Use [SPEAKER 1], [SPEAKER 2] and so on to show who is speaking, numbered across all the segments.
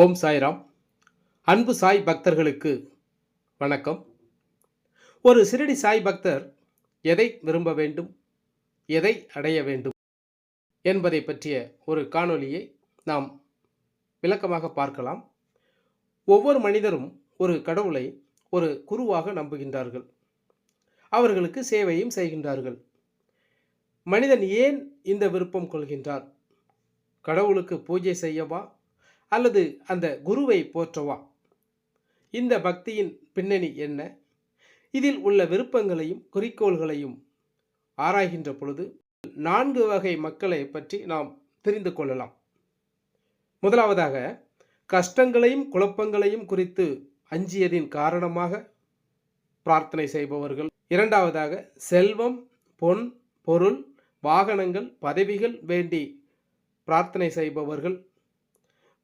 [SPEAKER 1] ஓம் சாய்ராம். அன்பு சாய் பக்தர்களுக்கு வணக்கம். ஒரு சிறடி சாய் பக்தர் எதை விரும்ப வேண்டும் எதை அடைய வேண்டும் என்பதை பற்றிய ஒரு காணொளியை நாம் விளக்கமாக பார்க்கலாம். ஒவ்வொரு மனிதரும் ஒரு கடவுளை ஒரு குருவாக நம்புகின்றார்கள். அவர்களுக்கு சேவையும் செய்கின்றார்கள். மனிதன் ஏன் இந்த விருப்பம் கொள்கின்றார் கடவுளுக்கு பூஜை செய்யவா அல்லது அந்த குருவை போற்றவா? இந்த பக்தியின் பின்னணி என்ன? இதில் உள்ள விருப்பங்களையும் குறிக்கோள்களையும் ஆராய்கின்ற பொழுது நான்கு வகை மக்களை பற்றி நாம் தெரிந்து கொள்ளலாம். முதலாவதாக கஷ்டங்களையும் குழப்பங்களையும் குறித்து அஞ்சியதின் காரணமாக பிரார்த்தனை செய்பவர்கள். இரண்டாவதாக செல்வம் பொன் பொருள் வாகனங்கள் பதவிகள் வேண்டி பிரார்த்தனை செய்பவர்கள்.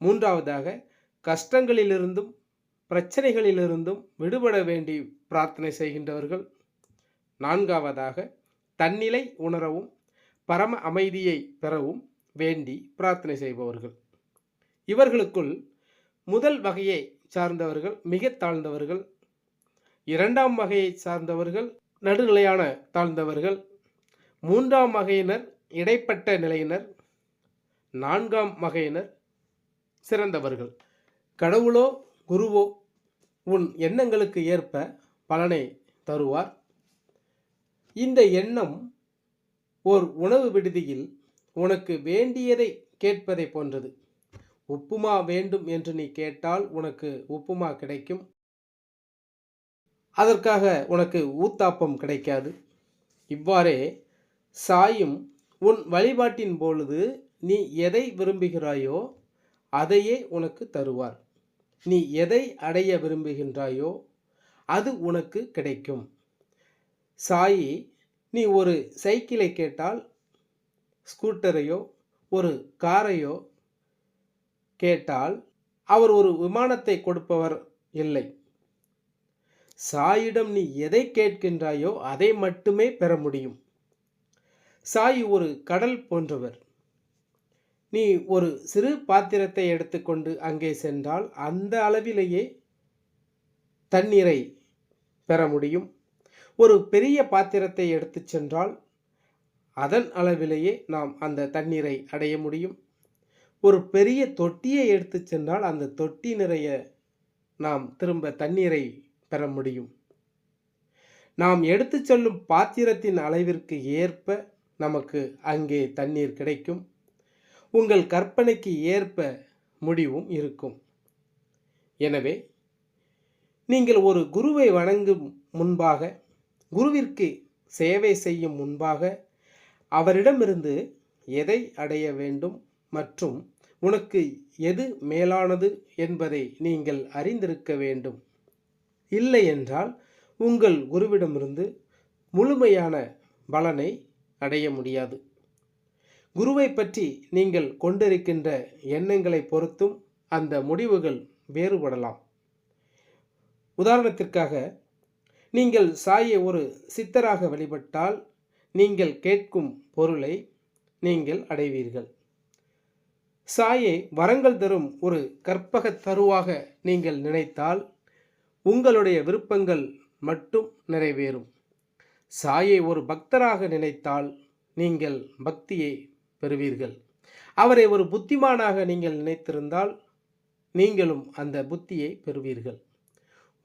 [SPEAKER 1] மூன்றாவதாக கஷ்டங்களிலிருந்தும் பிரச்சனைகளிலிருந்தும் விடுபட வேண்டி பிரார்த்தனை செய்கின்றவர்கள். நான்காவதாக தன்னிலை உணரவும் பரம அமைதியை பெறவும் வேண்டி பிரார்த்தனை செய்பவர்கள். இவர்களுக்குள் முதல் வகையை சார்ந்தவர்கள் மிக தாழ்ந்தவர்கள். இரண்டாம் வகையை சார்ந்தவர்கள் நடுநிலையான தாழ்ந்தவர்கள். மூன்றாம் வகையினர் இடைப்பட்ட நிலையினர். நான்காம் வகையினர் சிறந்தவர்கள். கடவுளோ குருவோ உன் எண்ணங்களுக்கு ஏற்ப பலனை தருவார். இந்த எண்ணம் ஓர் உணவு விடுதியில் உனக்கு வேண்டியதை கேட்பதை போன்றது. உப்புமா வேண்டும் என்று நீ கேட்டால் உனக்கு உப்புமா கிடைக்கும். அதற்காக உனக்கு ஊத்தாப்பம் கிடைக்காது. இவ்வாறே சாயும் உன் வழிபாட்டின் பொழுது நீ எதை விரும்புகிறாயோ அதையே உனக்கு தருவார். நீ எதை அடைய விரும்புகின்றாயோ அது உனக்கு கிடைக்கும். சாயி நீ ஒரு சைக்கிளை கேட்டால் ஸ்கூட்டரையோ ஒரு காரையோ கேட்டால் அவர் ஒரு விமானத்தை கொடுப்பவர் இல்லை. சாயிடம் நீ எதை கேட்கின்றாயோ அதை மட்டுமே பெற முடியும். சாயி ஒரு கடல் போன்றவர். நீ ஒரு சிறு பாத்திரத்தை எடுத்துக்கொண்டு அங்கே சென்றால் அந்த அளவிலேயே தண்ணீரை பெற முடியும். ஒரு பெரிய பாத்திரத்தை எடுத்து சென்றால் அதன் அளவிலேயே நாம் அந்த தண்ணீரை அடைய முடியும். ஒரு பெரிய தொட்டியை எடுத்து சென்றால் அந்த தொட்டி நிறைய நாம் திரும்ப தண்ணீரை பெற முடியும். நாம் எடுத்து செல்லும் பாத்திரத்தின் அளவிற்கு ஏற்ப நமக்கு அங்கே தண்ணீர் கிடைக்கும். உங்கள் கற்பனைக்கு ஏற்ப முடிவும் இருக்கும். எனவே நீங்கள் ஒரு குருவை வணங்கும் முன்பாக குருவிற்கு சேவை செய்யும் முன்பாக அவரிடமிருந்து எதை அடைய வேண்டும் மற்றும் உனக்கு எது மேலானது என்பதை நீங்கள் அறிந்திருக்க வேண்டும். இல்லை என்றால் உங்கள் குருவிடமிருந்து முழுமையான பலனை அடைய முடியாது. குருவை பற்றி நீங்கள் கொண்டிருக்கின்ற எண்ணங்களை பொறுத்தும் அந்த முடிவுகள் வேறுபடலாம். உதாரணத்திற்காக நீங்கள் சாயை ஒரு சித்தராக வழிபட்டால் நீங்கள் கேட்கும் பொருளை நீங்கள் அடைவீர்கள். சாயை வரங்கள் தரும் ஒரு கற்பக தருவாக நீங்கள் நினைத்தால் உங்களுடைய விருப்பங்கள் மட்டும் நிறைவேறும். சாயை ஒரு பக்தராக நினைத்தால் நீங்கள் பக்தியை பெறுவீர்கள். அவரை ஒரு புத்திமானாக நீங்கள் நினைத்திருந்தால் நீங்களும் அந்த புத்தியை பெறுவீர்கள்.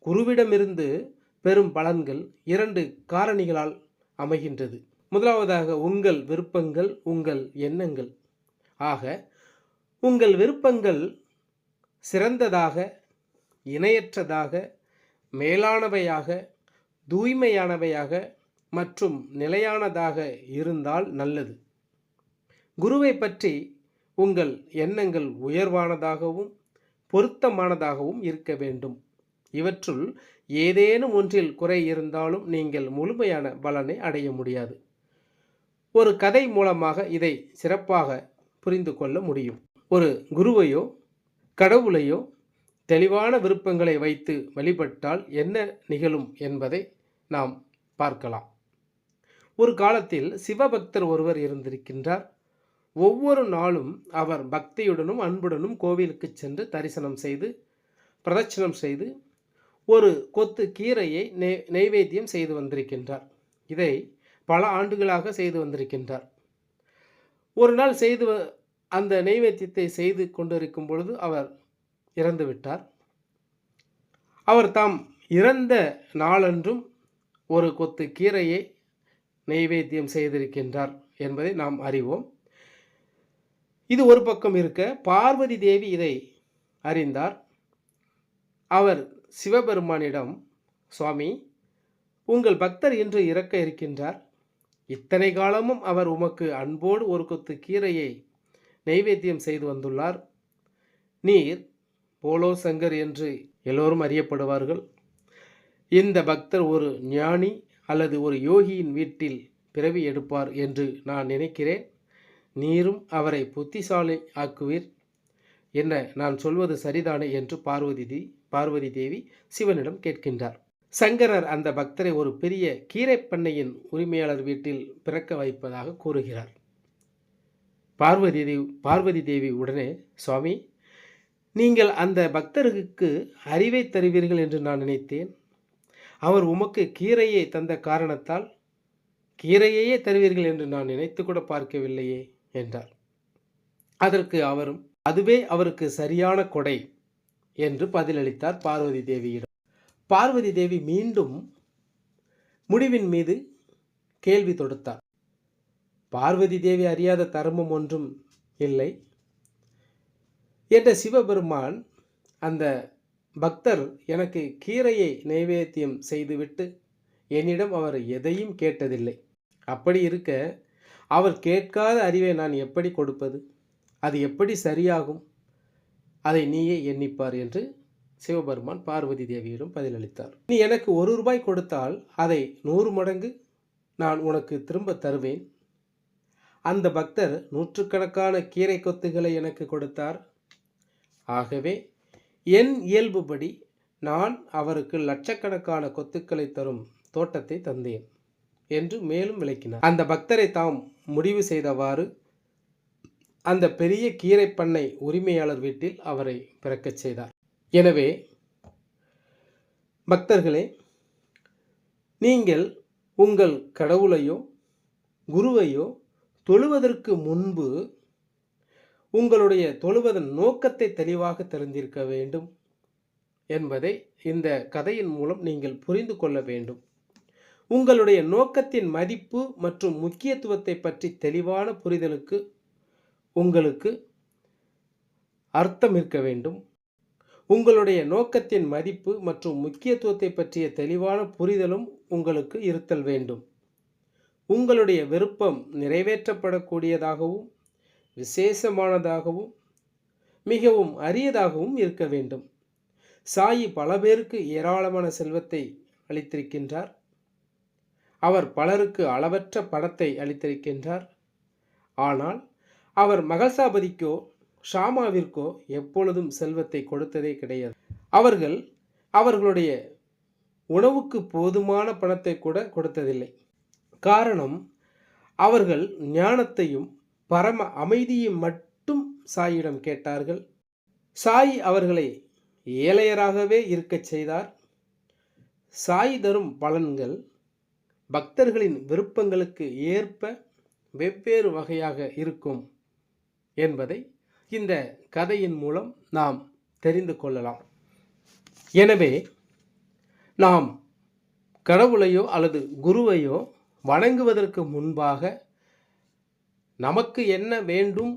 [SPEAKER 1] குருவிடமிருந்து பெறும் பலன்கள் இரண்டு காரணிகளால் அமைகின்றது. முதலாவதாக உங்கள் விருப்பங்கள் உங்கள் எண்ணங்கள். ஆக உங்கள் விருப்பங்கள் சிறந்ததாக இணையற்றதாக மேலானவையாக தூய்மையானவையாக மற்றும் நிலையானதாக இருந்தால் நல்லது. குருவை பற்றி உங்கள் எண்ணங்கள் உயர்வானதாகவும் பொருத்தமானதாகவும் இருக்க வேண்டும். இவற்றுள் ஏதேனும் ஒன்றில் குறை இருந்தாலும் நீங்கள் முழுமையான பலனை அடைய முடியாது. ஒரு கதை மூலமாக இதை சிறப்பாக புரிந்து கொள்ள முடியும். ஒரு குருவையோ கடவுளையோ தெளிவான விருப்பங்களை வைத்து வழிபட்டால் என்ன நிகழும் என்பதை நாம் பார்க்கலாம். ஒரு காலத்தில் சிவபக்தர் ஒருவர் இருந்திருக்கின்றார். ஒவ்வொரு நாளும் அவர் பக்தியுடனும் அன்புடனும் கோவிலுக்கு சென்று தரிசனம் செய்து பிரதட்சணம் செய்து ஒரு கொத்து கீரையை நெய் நெய்வேத்தியம் செய்து வந்திருக்கின்றார். இதை பல ஆண்டுகளாக செய்து வந்திருக்கின்றார். ஒரு நாள் செய்து வ- அந்த நெய்வேத்தியத்தை செய்து கொண்டிருக்கும் பொழுது அவர் இறந்து விட்டார். அவர் தாம் இறந்த நாளன்றும் ஒரு கொத்து கீரையை நெய்வேத்தியம் செய்திருக்கின்றார் என்பதை நாம் அறிவோம். இது ஒரு பக்கம் இருக்க பார்வதி தேவி இதை அறிந்தார். அவர் சிவபெருமானிடம் சுவாமி உங்கள் பக்தர் இன்று இறக்க இருக்கின்றார். இத்தனை காலமும் அவர் உமக்கு அன்போடு ஒரு கொத்து கீரையை நைவேத்தியம் செய்து வந்துள்ளார். நீர் போலோ சங்கர் என்று எல்லோரும் அறியப்படுவார்கள். இந்த பக்தர் ஒரு ஞானி அல்லது ஒரு யோகியின் வீட்டில் பிறவி எடுப்பார் என்று நான் நினைக்கிறேன். நீரும் அவரை புத்திசாலி ஆக்குவீர் என்ன நான் சொல்வது சரிதானே என்று பார்வதி தி பார்வதி தேவி சிவனிடம் கேட்கின்றார். சங்கரர் அந்த பக்தரை ஒரு பெரிய கீரைப் பண்ணையின் உரிமையாளர் வீட்டில் பிறக்க வைப்பதாக கூறுகிறார். பார்வதி தேவி பார்வதி தேவி உடனே சுவாமி நீங்கள் அந்த பக்தருக்கு அறிவை தருவீர்கள் என்று நான் நினைத்தேன். அவர் உமக்கு கீரையை தந்த காரணத்தால் கீரையையே தருவீர்கள் என்று நான் நினைத்து கூட பார்க்கவில்லையே. என்றார். அதற்கு அவரும் அதுவே அவருக்கு சரியான கொடை என்று பதிலளித்தார் பார்வதி தேவியிடம். பார்வதி தேவி மீண்டும் முடிவின் மீது கேள்வி தொடுத்தார். பார்வதி தேவி அறியாத தர்மம் ஒன்றும் இல்லை என்ற சிவபெருமான் அந்த பக்தர் எனக்கு கீரையை நைவேத்தியம் செய்துவிட்டு என்னிடம் அவர் எதையும் கேட்டதில்லை. அப்படி இருக்க அவர் கேட்காத அறிவை நான் எப்படி கொடுப்பது? அது எப்படி சரியாகும்? அதை நீயே எண்ணிப்பார் என்று சிவபெருமான் பார்வதி தேவியிடம் பதிலளித்தார். நீ எனக்கு ஒரு ரூபாய் கொடுத்தால் அதை நூறு மடங்கு நான் உனக்கு திரும்ப தருவேன். அந்த பக்தர் நூற்றுக்கணக்கான கீரை கொத்துகளை எனக்கு கொடுத்தார். ஆகவே என் இயல்புபடி நான் அவருக்கு லட்சக்கணக்கான கொத்துக்களை தரும் தோட்டத்தை தந்தேன். என்று மேலும் விளக்கினார். அந்த பக்தரை தாம் முடிவு செய்தவாறு அந்த பெரிய கீரை பண்ணை உரிமையாளர் வீட்டில் அவரை பிறக்கச் செய்தார். எனவே பக்தர்களே நீங்கள் உங்கள் கடவுளையோ குருவையோ தொழுவதற்கு முன்பு உங்களுடைய தொழுவதன் நோக்கத்தை தெளிவாக தெரிந்திருக்க வேண்டும் என்பதை இந்த கதையின் மூலம் நீங்கள் புரிந்து கொள்ள வேண்டும். உங்களுடைய நோக்கத்தின் மதிப்பு மற்றும் முக்கியத்துவத்தை பற்றி தெளிவான புரிதலுக்கு உங்களுக்கு அர்த்தம் இருக்க வேண்டும். உங்களுடைய நோக்கத்தின் மதிப்பு மற்றும் முக்கியத்துவத்தை பற்றிய தெளிவான புரிதலும் உங்களுக்கு இருத்தல் வேண்டும். உங்களுடைய விருப்பம் நிறைவேற்றப்படக்கூடியதாகவும் விசேஷமானதாகவும் மிகவும் அரியதாகவும் இருக்க வேண்டும். சாயி பல பேருக்கு ஏராளமான செல்வத்தை அளித்திருக்கின்றார். அவர் பலருக்கு அளவற்ற பணத்தை அளித்திருக்கின்றார். ஆனால் அவர் மகசாபதிக்கோ ஷாமாவிற்கோ எப்பொழுதும் செல்வத்தை கொடுத்ததே கிடையாது. அவர்கள் அவர்களுடைய உணவுக்கு போதுமான பணத்தை கூட கொடுத்ததில்லை. காரணம் அவர்கள் ஞானத்தையும் பரம அமைதியும் மட்டும் சாயிடம் கேட்டார்கள். சாய் அவர்களை ஏழையராகவே இருக்கச் செய்தார். சாய் தரும் பலன்கள் பக்தர்களின் விருப்பங்களுக்கு ஏற்ப வெவ்வேறு வகையாக இருக்கும் என்பதை இந்த கதையின் மூலம் நாம் தெரிந்து கொள்ளலாம். எனவே நாம் கடவுளையோ அல்லது குருவையோ வணங்குவதற்கு முன்பாக நமக்கு என்ன வேண்டும்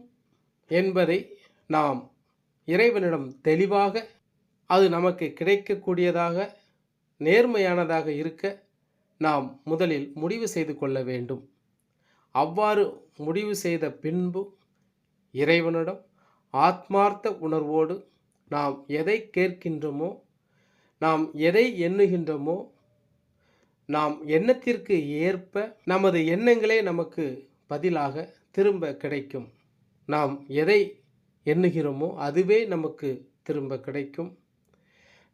[SPEAKER 1] என்பதை நாம் இறைவனிடம் தெளிவாக அது நமக்கு கிடைக்கக்கூடியதாக நேர்மையானதாக இருக்க நாம் முதலில் முடிவு செய்து கொள்ள வேண்டும். அவ்வாறு முடிவு செய்த பின்பு இறைவனிடம் ஆத்மார்த்த உணர்வோடு நாம் எதை கேட்கின்றோமோ நாம் எதை எண்ணுகின்றோமோ நாம் எண்ணத்திற்கு ஏற்ப நமது எண்ணங்களே நமக்கு பதிலாக திரும்ப கிடைக்கும். நாம் எதை எண்ணுகிறோமோ அதுவே நமக்கு திரும்ப கிடைக்கும்.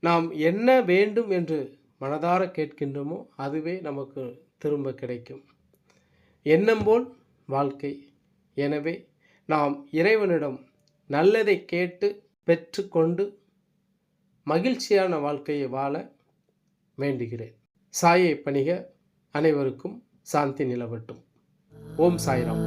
[SPEAKER 1] நாம் என்ன வேண்டும் என்று மனதார கேட்கின்றோமோ அதுவே நமக்கு திரும்ப கிடைக்கும். எண்ணம் போல் வாழ்க்கை. எனவே நாம் இறைவனிடம் நல்லதை கேட்டு பெற்றுக்கொண்டு மகிழ்ச்சியான வாழ்க்கையை வாழ வேண்டுகிறேன். சாயை பணிக அனைவருக்கும் சாந்தி நிலவட்டும். ஓம் சாய்ராம்.